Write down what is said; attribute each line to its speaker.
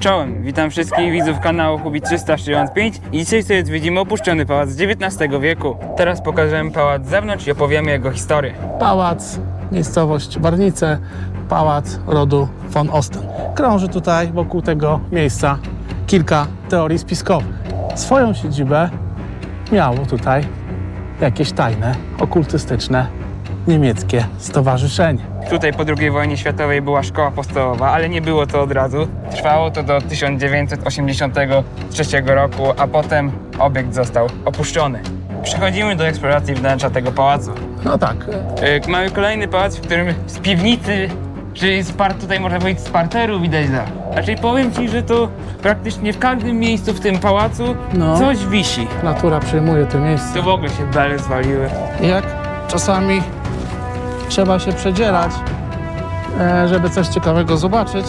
Speaker 1: Czołem, witam wszystkich widzów kanału Hubi 365 i dzisiaj sobie zwiedzimy opuszczony pałac z XIX wieku. Teraz pokażemy pałac z zewnątrz i opowiemy jego historię.
Speaker 2: Pałac, miejscowość Barnice, pałac rodu von Osten. Krąży tutaj wokół tego miejsca kilka teorii spiskowych. Swoją siedzibę miało tutaj jakieś tajne, okultystyczne niemieckie stowarzyszenie.
Speaker 1: Tutaj po II wojnie światowej była szkoła podstawowa, ale nie było to od razu. Trwało to do 1983 roku, a potem obiekt został opuszczony. Przechodzimy do eksploracji wnętrza tego pałacu.
Speaker 2: No tak,
Speaker 1: Yy, Mamy kolejny pałac, w którym z piwnicy, czy z par, tutaj można powiedzieć z parteru widać dach. Znaczy powiem Ci, że to praktycznie w każdym miejscu w tym pałacu
Speaker 2: No.
Speaker 1: coś wisi.
Speaker 2: natura przyjmuje to miejsce.
Speaker 1: Tu w ogóle się bele zwaliły.
Speaker 2: Jak czasami trzeba się przedzierać, e, żeby coś ciekawego zobaczyć,